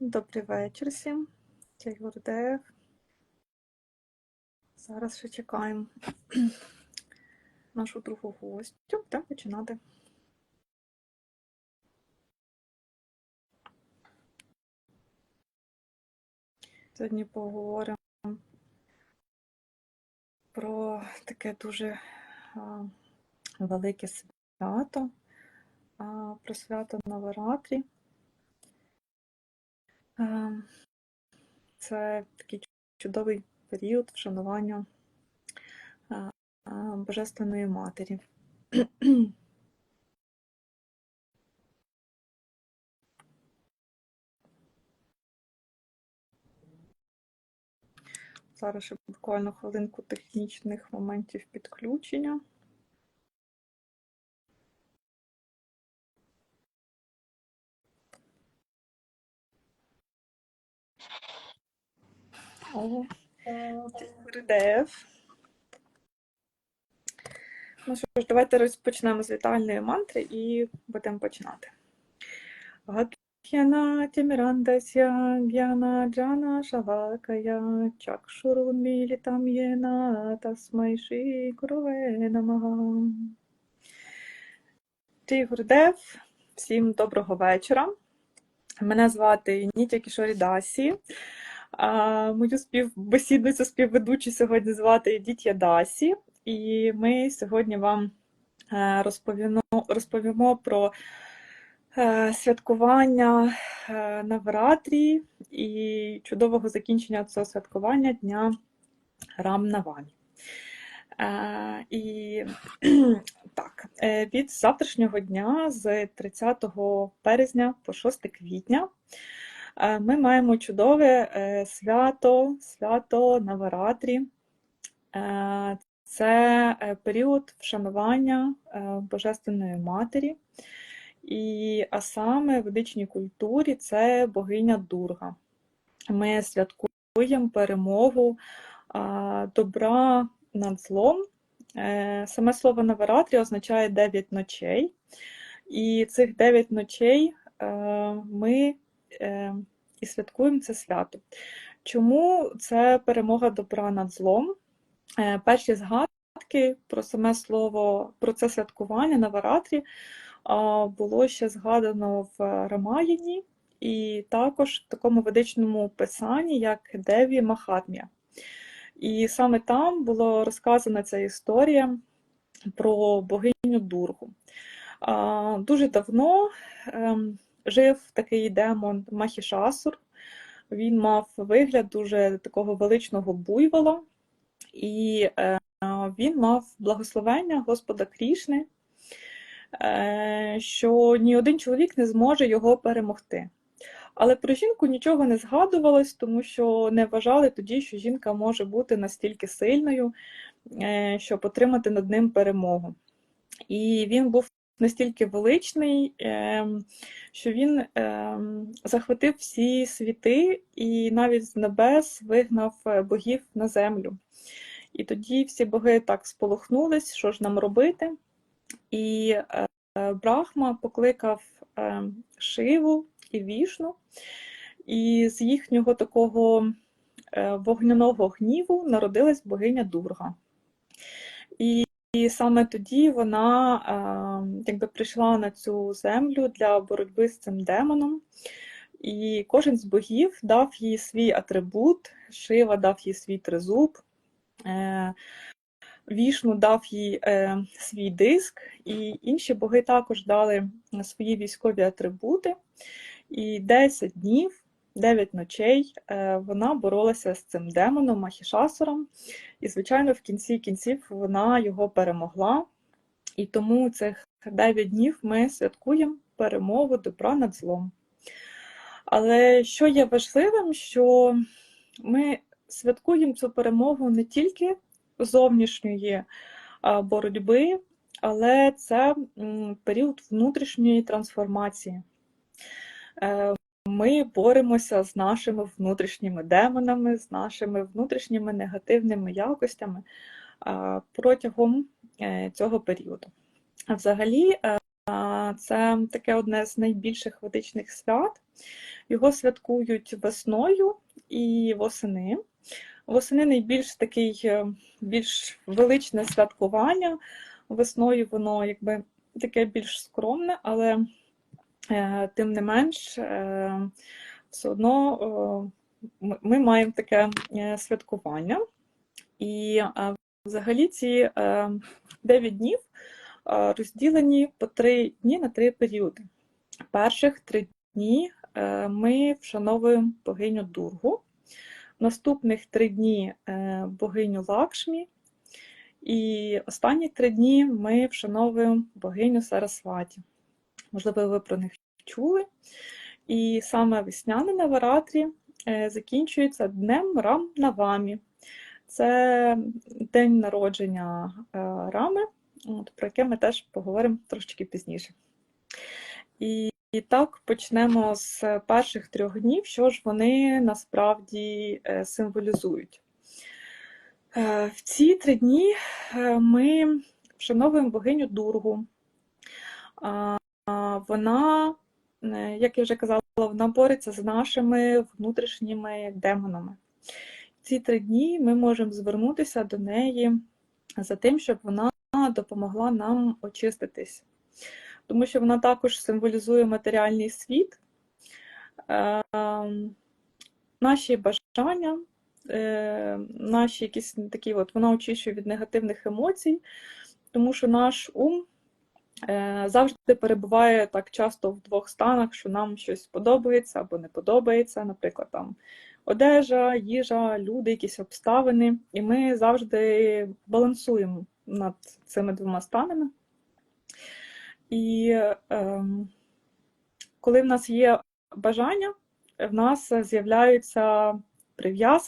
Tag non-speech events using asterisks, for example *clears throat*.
Добрий вечір всім. Я Гурдеєв. Зараз ще чекаємо *clears throat* нашу другу гостю. Будемо починати. Сьогодні поговоримо про таке дуже велике свято, про свято Наваратрі. Це такий чудовий період вшанування Божественної Матері. Зараз ще буквально хвилинку технічних моментів підключення. РДФ. Ну що ж, давайте розпочнемо з вітальної мантри і будемо починати. Гак'яна тімірандася г'яна джана шавакая чакшурунмілітам єна тасмай ші намага. Джей Гурдев, всім доброго вечора. Мене звати Нітя Кішорі Дасі. А, Мою співбесідницю, співведучу сьогодні звати Едітя Дасі, і ми сьогодні вам е, розповімо, розповімо про е, святкування е, Навратрі і чудового закінчення цього святкування Дня Рам Навані. І *clears throat* так, від завтрашнього дня, з 30 березня по 6 квітня, ми маємо чудове свято, свято Наваратрі. Це період вшанування Божественної Матері, і, а саме в ведичній культурі це богиня Дурга. Ми святкуємо перемогу добра над злом. Саме слово Наваратрі означає 9 ночей, і цих 9 ночей ми і святкуємо це свято. Чому це перемога добра над злом? Перші згадки про саме слово, про це святкування на Варатрі було ще згадано в Рамаїні і також в такому ведичному писанні, як Деві Махатмія. І саме там була розказана ця історія про богиню Дургу. Дуже давно ем, жив такий демон Махішасур. Він мав вигляд дуже такого величного буйвола, і е, він мав благословення Господа Крішни, е, що ні один чоловік не зможе його перемогти. Але про жінку нічого не згадувалось, тому що не вважали тоді, що жінка може бути настільки сильною, е, щоб отримати над ним перемогу. І він був настільки величний, ем, що він ем, захватив всі світи і навіть з небес вигнав е, богів на землю. І тоді всі боги так сполохнулись, що ж нам робити. І е, Брахма покликав ем, Шиву і Вішну, і з їхнього такого е, вогняного гніву народилась богиня Дурга. І і саме тоді вона якби прийшла на цю землю для боротьби з цим демоном. І кожен з богів дав їй свій атрибут, Шива дав їй свій тризуб, е, Вішну дав їй е, свій диск, і інші боги також дали свої військові атрибути. І 10 днів 9 ночей е, вона боролася з цим демоном Махішасуром, і, звичайно, в кінці кінців вона його перемогла. І тому цих 9 днів ми святкуємо перемогу добра над злом. Але що є важливим, що ми святкуємо цю перемогу не тільки зовнішньої боротьби, але це період внутрішньої трансформації. Ми боремося з нашими внутрішніми демонами, з нашими внутрішніми негативними якостями протягом е, цього періоду. Взагалі, е, це таке одне з найбільших ведичних свят, Його святкують весною і восени. Восени найбільш такий е, більш величне святкування. Весною воно якби таке більш скромне, але тим не менш, е, все одно е, ми, маємо таке е, святкування. І е, взагалі ці е, 9 днів е, розділені по 3 дні на 3 періоди. Перших 3 дні е, ми вшановуємо богиню Дургу. Наступних три дні е, богиню Лакшмі, і останні три дні ми вшановуємо богиню Сарасваті. Можливо, ви про них чули. І саме весняне Наваратрі е, закінчується днем Рам Навамі. Це день народження е, Рами, про яке ми теж поговоримо трошечки пізніше. І і так почнемо з перших трьох днів, що ж вони насправді е, символізують. В ці три дні ми вшановуємо богиню Дургу. Вона, е, як я вже казала, вона бореться з нашими внутрішніми демонами. Ці три дні ми можемо звернутися до неї за тим, щоб вона допомогла нам очиститись тому що вона також символізує матеріальний світ, е, наші бажання, е, наші якісь такі, от вона очищує від негативних емоцій, тому що наш ум завжди перебуває так часто в двох станах, що нам щось подобається або не подобається, наприклад, там. Одежа, їжа, люди, якісь обставини, і ми завжди балансуємо над цими двома станами. І е, коли в нас є бажання, в нас з'являються прив'язки,